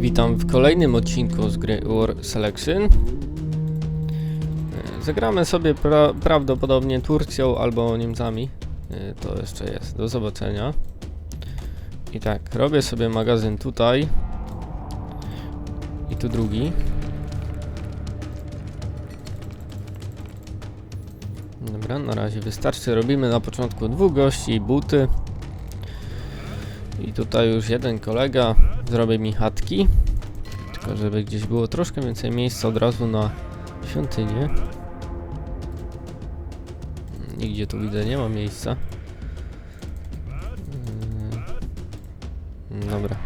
Witam w kolejnym odcinku z gry War Selection. E, Zagramy sobie pra prawdopodobnie Turcją albo Niemcami. E, To jeszcze jest, do zobaczenia. I tak, robię sobie magazyn tutaj. I tu drugi. Dobra, na razie wystarczy. Robimy na początku dwóch gości i buty. I tutaj już jeden kolega zrobi mi chatki. Tylko żeby gdzieś było troszkę więcej miejsca od razu na świątynię. Nigdzie tu widzę, nie ma miejsca. Yy, Dobra.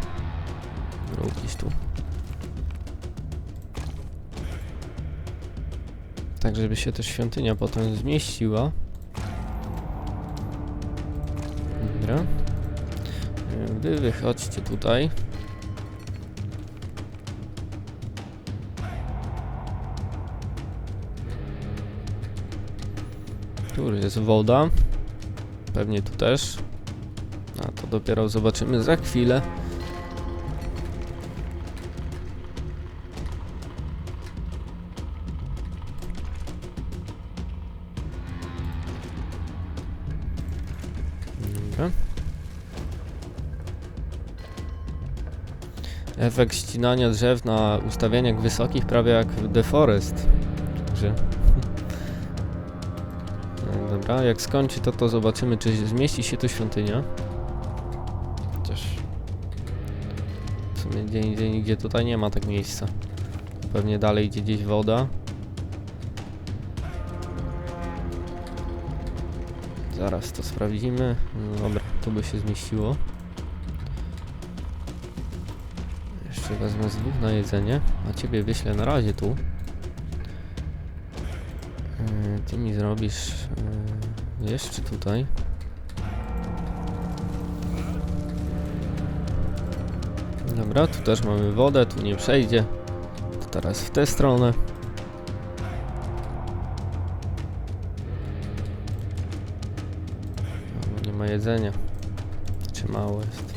Rób gdzieś tu. Tak, żeby się też świątynia potem zmieściła. Dobra. Wy wychodźcie tutaj. Tu jest woda. Pewnie tu też. A to dopiero zobaczymy za chwilę. Efekt ścinania drzew na ustawieniach wysokich prawie jak w The Forest. Także... Dobra, jak skończy to to zobaczymy czy zmieści się tu świątynia. Chociaż... W sumie gdzie indziej, nigdzie tutaj nie ma tak miejsca. Pewnie dalej idzie gdzieś woda. Zaraz to sprawdzimy. No dobra, tu by się zmieściło. Jeszcze wezmę z dwóch na jedzenie, a ciebie wyślę na razie tu. Ty mi zrobisz yy, jeszcze tutaj. Dobra, tu też mamy wodę, tu nie przejdzie. To teraz w tę stronę. O, nie ma jedzenia. Czy mało jest?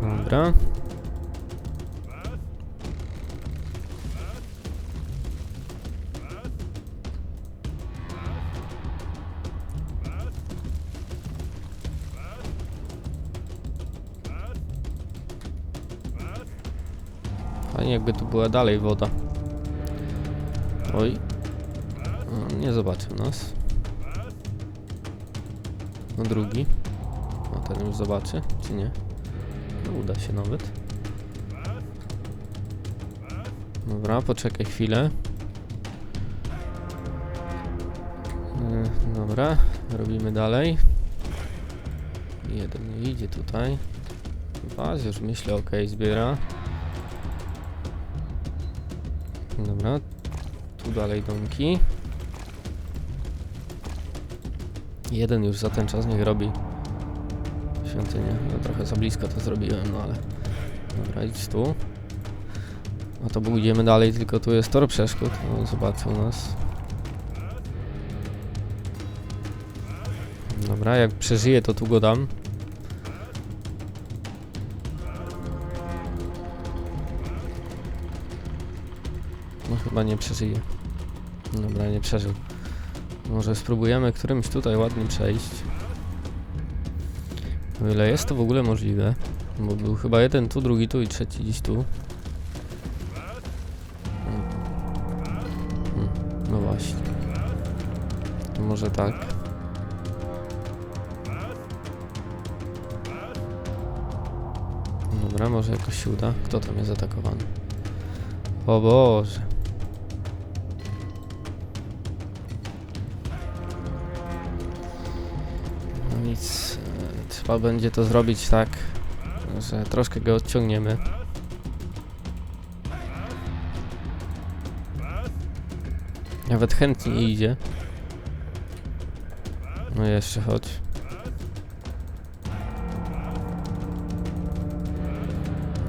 Dobra. Fajnie jakby tu była dalej woda. Oj. O, nie zobaczył nas. No drugi. O, ten już zobaczy, czy nie? No, uda się nawet. Dobra, poczekaj chwilę. Yy, Dobra, robimy dalej. Jeden nie idzie tutaj. Dwa, już myślę, ok, zbiera. Dobra, tu dalej domki. Jeden już za ten czas niech robi świątynię. No trochę za blisko to zrobiłem, no ale... Dobra, idź tu. No to pójdziemy dalej, tylko tu jest tor przeszkód. No, zobaczył nas. Dobra, jak przeżyję, to tu go dam. No chyba nie przeżyje. Dobra, nie przeżył. Może spróbujemy którymś tutaj ładnie przejść. O ile jest to w ogóle możliwe. Bo był chyba jeden tu, drugi tu i trzeci gdzieś tu. Hmm. Hmm, No właśnie. Może tak. Dobra, może jakoś się uda. Kto tam jest atakowany? O Boże. No e, trzeba będzie to zrobić tak, że troszkę go odciągniemy. Nawet chętnie idzie. No jeszcze chodź.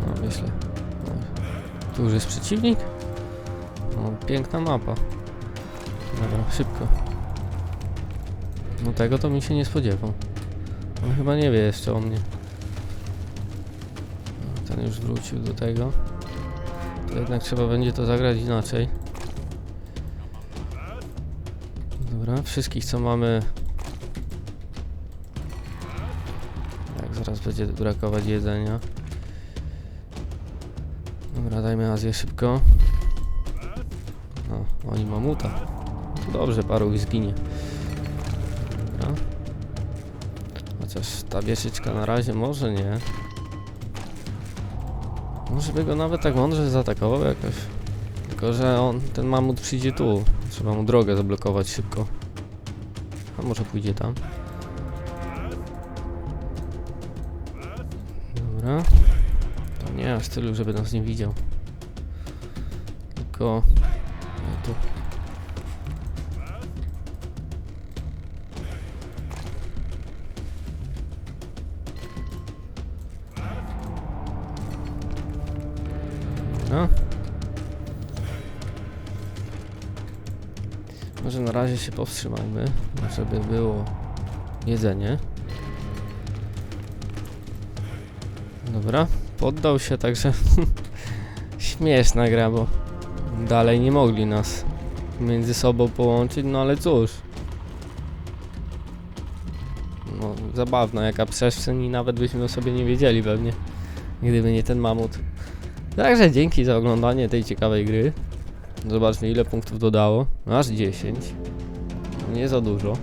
No myślę. Tu już jest przeciwnik? O, piękna mapa. Dobra, szybko. No tego to mi się nie spodziewał. On chyba nie wie jeszcze o mnie. Ten już wrócił do tego. To jednak trzeba będzie to zagrać inaczej. Dobra, wszystkich co mamy. Tak, zaraz będzie brakować jedzenia. Dobra, dajmy Azję szybko. No, oni mamuta. Dobrze, paru ich zginie. Chociaż ta wieszyczka na razie może nie. Może by go nawet tak mądrze zaatakował jakoś. Tylko, że on, ten mamut przyjdzie tu. Trzeba mu drogę zablokować szybko. A może pójdzie tam. Dobra. To nie aż tylu, żeby nas nie widział. Tylko... No tu. Dobra. Może na razie się powstrzymajmy, żeby było jedzenie. Dobra, poddał się, także śmieszna gra, bo dalej nie mogli nas między sobą połączyć, no ale cóż. No, zabawna jaka przestrzeń i nawet byśmy o sobie nie wiedzieli pewnie, gdyby nie ten mamut. Także dzięki za oglądanie tej ciekawej gry. Zobaczmy ile punktów dodało. Aż 10. Nie za dużo.